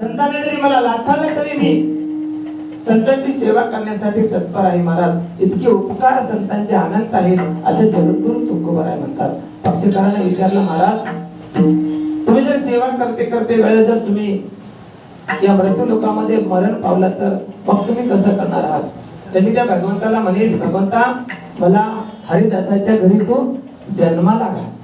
संतांनी जरी मला लाथाला तरी मी संतांची सेवा करण्यासाठी तत्पर आहे महाराज. इतके उपकार संतांचे अनंत आहेत असे जगद्गुरु तुकोबराय म्हणतात. पक्षकाराने विचारलं महाराज तुम्ही जर सेवा करते करते वेळ जर तुम्ही या मृत्यू लोकांमध्ये मरण पावला तर मग तुम्ही कसं करणार आहात? त्यांनी त्या भगवंताला म्हणे भगवंता मला हरिदासाच्या घरी तो जन्माला घाल.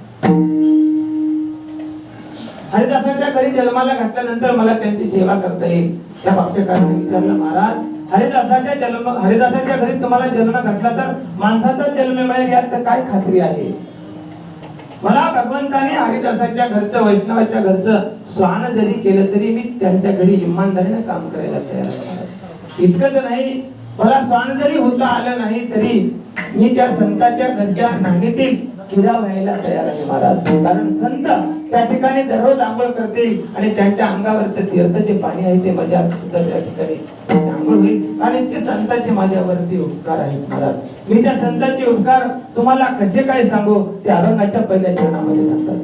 हरिदासाच्या घरी जन्माला घातल्यानंतर मला त्यांची सेवा करता येईल. त्या पक्षकाराने विचारलं महाराज हरिदासाच्या जन्म हरिदासाच्या घरी तुम्हाला जन्म घातला तर माणसाचा जन्म मिळेल यात तर काय खात्री आहे? मला भगवंताने हरिदासाच्या घरचं वैष्णवाच्या घरचं स्वान जरी केलं तरी मी त्यांच्या घरी इमानदारीने काम करायला तयार इतकंच नाही मला स्वान जरी होता आलं नाही तरी मी त्या संतांच्या घरच्या नागेतील खिरा व्हायला तयार आहे महाराज. कारण संत त्या ठिकाणी दररोज आंघोळ करते आणि त्यांच्या अंगावर ते जे पाणी आहे ते माझ्या सुद्धा त्या ठिकाणी आंघोळ होईल. आणि ते संतांचे माझ्यावरती उपकार आहेत महाराज. मी त्या संतांचे उपकार तुम्हाला कसे काय सांगू? ते अभंगाच्या पहिल्या चरणामध्ये सांगतात.